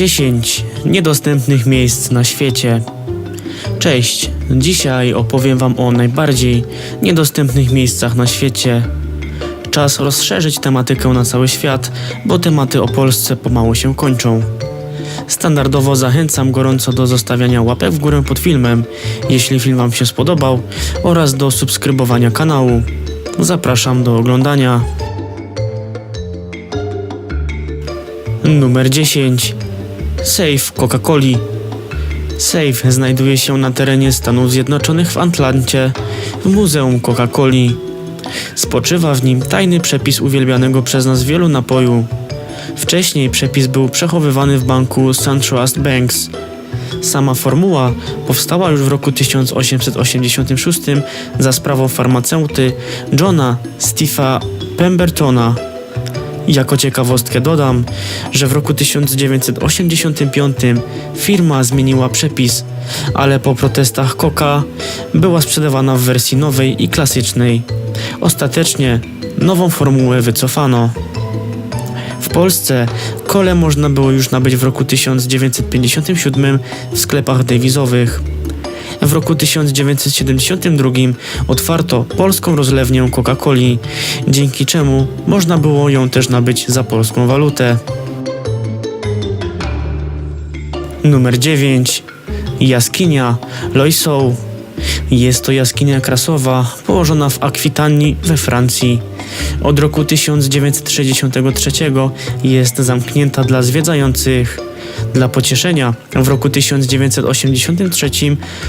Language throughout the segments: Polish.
10 niedostępnych miejsc na świecie. Cześć, dzisiaj opowiem Wam o najbardziej niedostępnych miejscach na świecie. Czas rozszerzyć tematykę na cały świat, bo tematy o Polsce pomału się kończą. Standardowo zachęcam gorąco do zostawiania łapek w górę pod filmem, jeśli film Wam się spodobał, oraz do subskrybowania kanału. Zapraszam do oglądania. Numer 10. Safe Coca-Coli. Safe znajduje się na terenie Stanów Zjednoczonych w Atlancie, w Muzeum Coca-Coli. Spoczywa w nim tajny przepis uwielbianego przez nas wielu napoju. Wcześniej przepis był przechowywany w banku SunTrust Banks. Sama formuła powstała już w roku 1886 za sprawą farmaceuty Johna Steve'a Pembertona. Jako ciekawostkę dodam, że w roku 1985 firma zmieniła przepis, ale po protestach Coca była sprzedawana w wersji nowej i klasycznej. Ostatecznie nową formułę wycofano. W Polsce kole można było już nabyć w roku 1957 w sklepach Davisowych. W roku 1972 otwarto polską rozlewnię Coca-Coli, dzięki czemu można było ją też nabyć za polską walutę. Numer 9. Jaskinia Loiseau. Jest to jaskinia krasowa położona w Akwitanii we Francji. Od roku 1963 jest zamknięta dla zwiedzających. Dla pocieszenia w roku 1983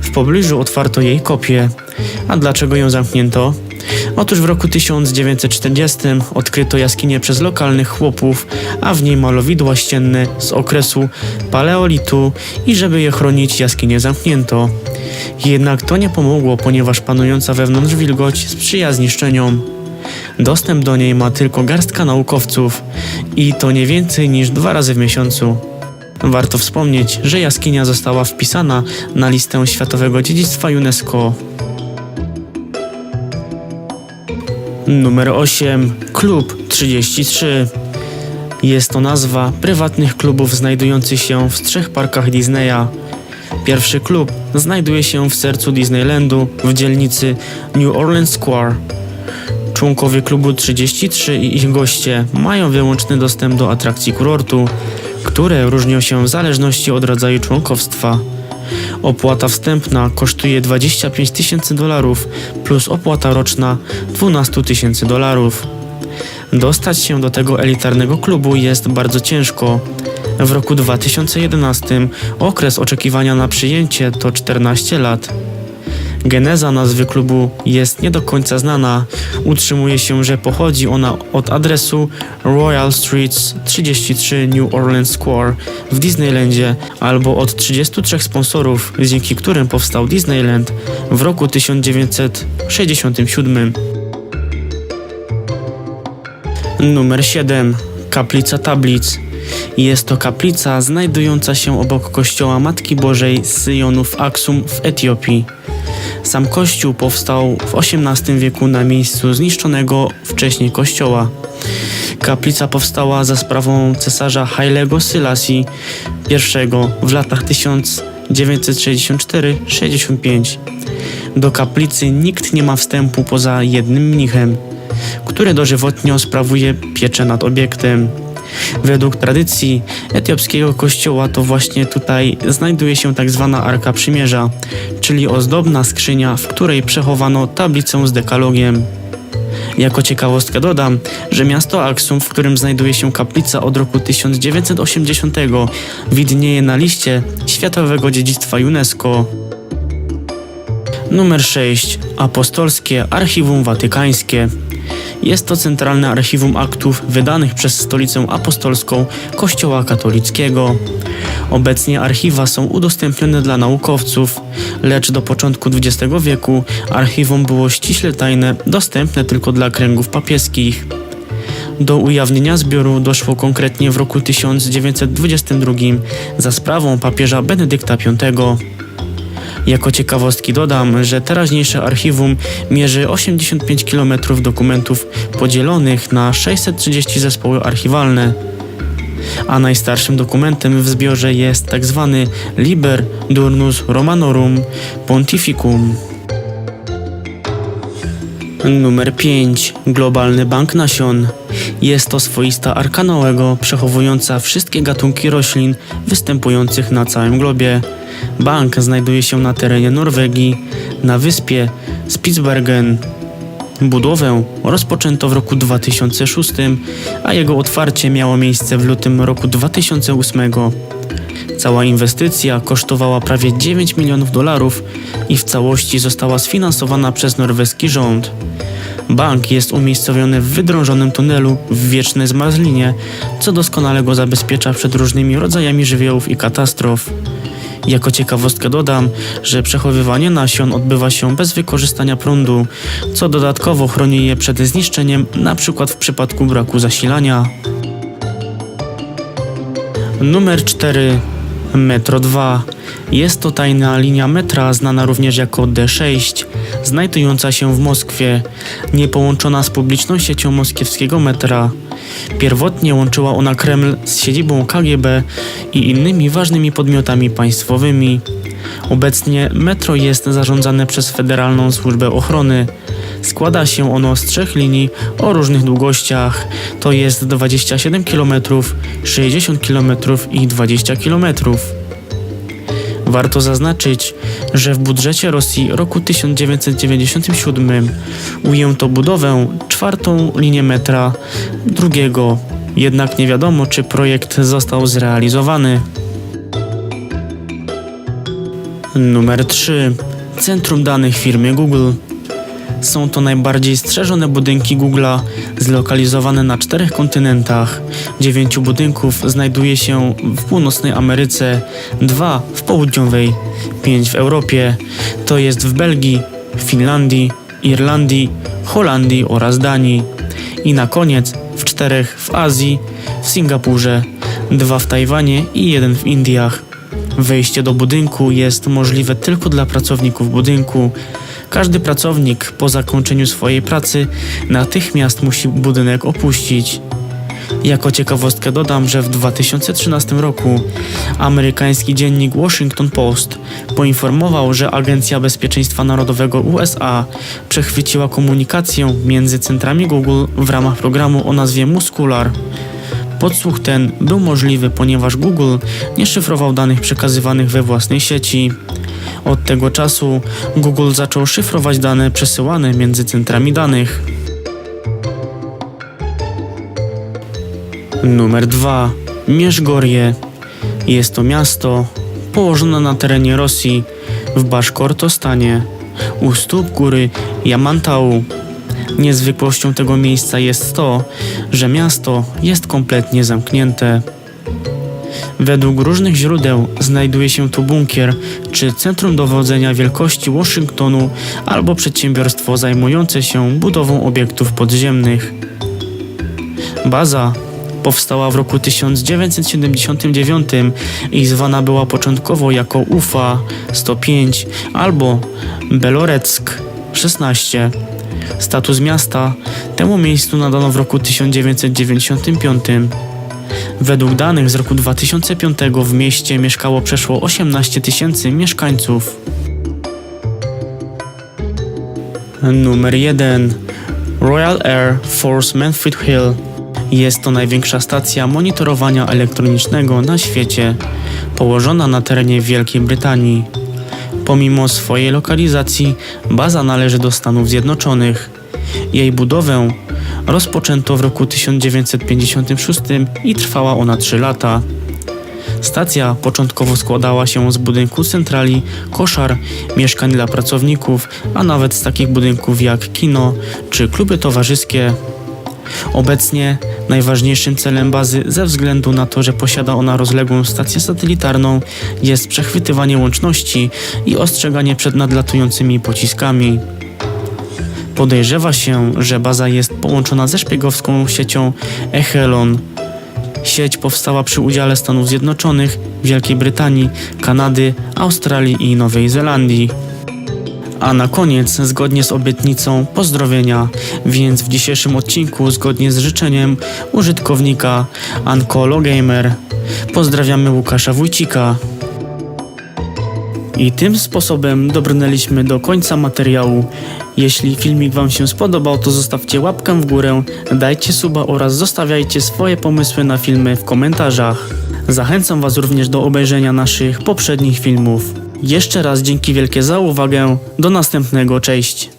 w pobliżu otwarto jej kopię. A dlaczego ją zamknięto? Otóż w roku 1940 odkryto jaskinię przez lokalnych chłopów, a w niej malowidła ścienne z okresu paleolitu i żeby je chronić jaskinię zamknięto. Jednak to nie pomogło, ponieważ panująca wewnątrz wilgoć sprzyja zniszczeniom. Dostęp do niej ma tylko garstka naukowców i to nie więcej niż dwa razy w miesiącu. Warto wspomnieć, że jaskinia została wpisana na listę Światowego Dziedzictwa UNESCO. Numer 8. Klub 33. Jest to nazwa prywatnych klubów znajdujących się w trzech parkach Disneya. Pierwszy klub znajduje się w sercu Disneylandu w dzielnicy New Orleans Square. Członkowie klubu 33 i ich goście mają wyłączny dostęp do atrakcji kurortu, które różnią się w zależności od rodzaju członkowstwa. Opłata wstępna kosztuje 25 tysięcy dolarów plus opłata roczna 12 tysięcy dolarów. Dostać się do tego elitarnego klubu jest bardzo ciężko. W roku 2011 okres oczekiwania na przyjęcie to 14 lat. Geneza nazwy klubu jest nie do końca znana. Utrzymuje się, że pochodzi ona od adresu Royal Streets 33 New Orleans Square w Disneylandzie albo od 33 sponsorów, dzięki którym powstał Disneyland w roku 1967. Numer 7. Kaplica Tablic. Jest to kaplica znajdująca się obok kościoła Matki Bożej z Syjonu w Aksum w Etiopii. Sam kościół powstał w XVIII wieku na miejscu zniszczonego wcześniej kościoła. Kaplica powstała za sprawą cesarza Hailego Selassie I w latach 1964-65. Do kaplicy nikt nie ma wstępu poza jednym mnichem, który dożywotnio sprawuje pieczę nad obiektem. Według tradycji etiopskiego kościoła to właśnie tutaj znajduje się tak zwana Arka Przymierza, czyli ozdobna skrzynia, w której przechowano tablicę z dekalogiem. Jako ciekawostkę dodam, że miasto Aksum, w którym znajduje się kaplica od roku 1980, widnieje na liście Światowego Dziedzictwa UNESCO. Numer 6. Apostolskie Archiwum Watykańskie. Jest to centralne archiwum aktów wydanych przez Stolicę Apostolską Kościoła Katolickiego. Obecnie archiwa są udostępnione dla naukowców, lecz do początku XX wieku archiwum było ściśle tajne, dostępne tylko dla kręgów papieskich. Do ujawnienia zbioru doszło konkretnie w roku 1922 za sprawą papieża Benedykta V. Jako ciekawostki dodam, że teraźniejsze archiwum mierzy 85 km dokumentów podzielonych na 630 zespoły archiwalne. a najstarszym dokumentem w zbiorze jest tzw. Liber Durnus Romanorum Pontificum. Numer 5. Globalny Bank Nasion. Jest to swoista arka Noego, przechowująca wszystkie gatunki roślin występujących na całym globie. Bank znajduje się na terenie Norwegii, na wyspie Spitsbergen. Budowę rozpoczęto w roku 2006, a jego otwarcie miało miejsce w lutym roku 2008. Cała inwestycja kosztowała prawie 9 milionów dolarów i w całości została sfinansowana przez norweski rząd. Bank jest umiejscowiony w wydrążonym tunelu w wiecznej zmarzlinie, co doskonale go zabezpiecza przed różnymi rodzajami żywiołów i katastrof. Jako ciekawostkę dodam, że przechowywanie nasion odbywa się bez wykorzystania prądu, co dodatkowo chroni je przed zniszczeniem, np. w przypadku braku zasilania. Numer 4. Metro 2. Jest to tajna linia metra, znana również jako D6, znajdująca się w Moskwie, niepołączona z publiczną siecią moskiewskiego metra. Pierwotnie łączyła ona Kreml z siedzibą KGB i innymi ważnymi podmiotami państwowymi. Obecnie metro jest zarządzane przez Federalną Służbę Ochrony. Składa się ono z trzech linii o różnych długościach, to jest 27 km, 60 km i 20 km. Warto zaznaczyć, że w budżecie Rosji roku 1997 ujęto budowę czwartą linię metra drugiego, jednak nie wiadomo czy projekt został zrealizowany. Numer 3. Centrum danych firmy Google. Są to najbardziej strzeżone budynki Google'a, zlokalizowane na czterech kontynentach. Dziewięciu budynków znajduje się w północnej Ameryce, dwa w południowej, pięć w Europie, to jest w Belgii, Finlandii, Irlandii, Holandii oraz Danii. I na koniec w czterech w Azji, w Singapurze, dwa w Tajwanie i jeden w Indiach. Wejście do budynku jest możliwe tylko dla pracowników budynku. Każdy pracownik po zakończeniu swojej pracy natychmiast musi budynek opuścić. Jako ciekawostkę dodam, że w 2013 roku amerykański dziennik Washington Post poinformował, że Agencja Bezpieczeństwa Narodowego USA przechwyciła komunikację między centrami Google w ramach programu o nazwie Muscular. Podsłuch ten był możliwy, ponieważ Google nie szyfrował danych przekazywanych we własnej sieci. Od tego czasu Google zaczął szyfrować dane przesyłane między centrami danych. Numer 2. Mierzgorje. Jest to miasto położone na terenie Rosji w Baszkortostanie, u stóp góry Jamantau. Niezwykłością tego miejsca jest to, że miasto jest kompletnie zamknięte. Według różnych źródeł znajduje się tu bunkier czy centrum dowodzenia wielkości Waszyngtonu albo przedsiębiorstwo zajmujące się budową obiektów podziemnych. Baza powstała w roku 1979 i zwana była początkowo jako UFA 105 albo Beloreck 16. Status miasta temu miejscu nadano w roku 1995. Według danych z roku 2005 w mieście mieszkało przeszło 18 tysięcy mieszkańców. Numer 1. Royal Air Force Manfred Hill. Jest to największa stacja monitorowania elektronicznego na świecie, położona na terenie Wielkiej Brytanii. Pomimo swojej lokalizacji, baza należy do Stanów Zjednoczonych. Jej budowę rozpoczęto w roku 1956 i trwała ona 3 lata. Stacja początkowo składała się z budynku centrali, koszar, mieszkań dla pracowników, a nawet z takich budynków jak kino czy kluby towarzyskie. Obecnie najważniejszym celem bazy, ze względu na to, że posiada ona rozległą stację satelitarną, jest przechwytywanie łączności i ostrzeganie przed nadlatującymi pociskami. Podejrzewa się, że baza jest połączona ze szpiegowską siecią Echelon. Sieć powstała przy udziale Stanów Zjednoczonych, Wielkiej Brytanii, Kanady, Australii i Nowej Zelandii. A na koniec, zgodnie z obietnicą, pozdrowienia. Więc w dzisiejszym odcinku, zgodnie z życzeniem użytkownika Ankologamer, pozdrawiamy Łukasza Wójcika. I tym sposobem dobrnęliśmy do końca materiału. Jeśli filmik Wam się spodobał, to zostawcie łapkę w górę, dajcie suba oraz zostawiajcie swoje pomysły na filmy w komentarzach. Zachęcam Was również do obejrzenia naszych poprzednich filmów. Jeszcze raz dzięki wielkie za uwagę. Do następnego, cześć.